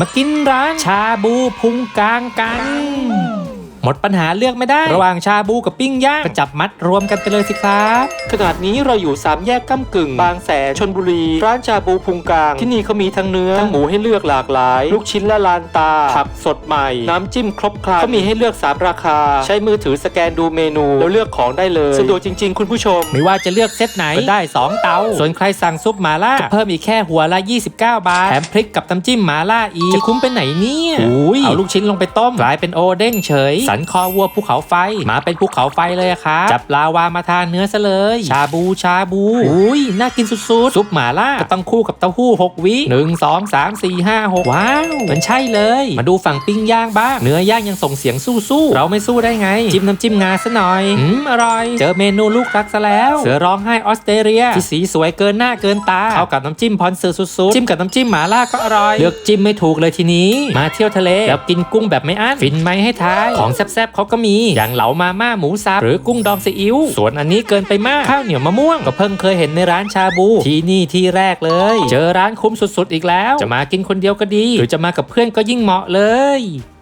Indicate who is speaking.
Speaker 1: มากินร้านชาบูพุงกลางกัน หมดปัญหาเลือกไม่ได้ ระหว่างชาบูกับปิ้งย่างก็จับมัดรวมกันไปเลยสิครับขนาดนี้เราอยู่สามแยกก้ากึ่ง บางแสนชนบุรี ร้านชาบูพุงกลาง ที่นี่เขามีทั้งเนื้อ ทั้งหมูให้เลือกหลากหลาย ลูกชิ้นและลานตา ผักสดใหม่ น้ำจิ้มครบครันเขามีให้เลือก 3 ราคา ใช้มือถือสแกนดูเมนู แล้วเลือกของได้เลยสะดวกจริง ๆ คุณผู้ชม ไม่ว่าจะเลือกเซตไหนก็ได้ 2 เตา ส่วนใครสั่งซุปหมาล่าก็เพิ่มอีกแค่หัวละ 29 บาท แถมพริกกับน้ำจิ้มหมาล่าอีก จะคุ้มไปไหนเนี่ยอุ้ยเอาลูกชิ้นลงไปต้มกลายเป็นโอเด้งเฉยสันคอวัวภูเขาไฟ มาเป็นภูเขาไฟเลยครับจับลาวามาทานเนื้อซะเลย ชาบูชาบูอุ้ยน่ากินสุดๆ ซุปหมาล่าก็ต้องคู่กับเต้าหู้ 6 วิหนึ่งสองสามสี่ห้าหกว้าวมันใช่เลย มาดูฝั่งปิ้งย่างบ้าง เนื้อย่างยังส่งเสียงสู้ๆเราไม่สู้ได้ไง จิ้มน้ำจิ้มงาซะหน่อยอืมอร่อย เจอเมนูลูกรักซะแล้ว เสือร้องไห้ออสเตรเลียที่สีสวยเกินหน้าเกินตาเข้ากับน้ำจิ้มพรสือสุดๆจิ้มกับน้ำจิ้มหมาล่าก็อร่อยเลือกจิ้มไม่ถูกเลยทีนี้ มาเที่ยวทะเลแล้วกินกุ้งแบบไม่อั้นฟินไหมให้ทายของแซ่บๆเขาก็มี อย่างเหลามาม่าหมูสับหรือกุ้งดองซีอิ๊วส่วนอันนี้เกินไปมากข้าวเหนียวมะม่วงก็เพิ่งเคยเห็นในร้านชาบู ที่นี่ที่แรกเลย เจอร้านคุ้มสุดๆอีกแล้ว จะมากินคนเดียวก็ดี หรือจะมากับเพื่อนก็ยิ่งเหมาะเลย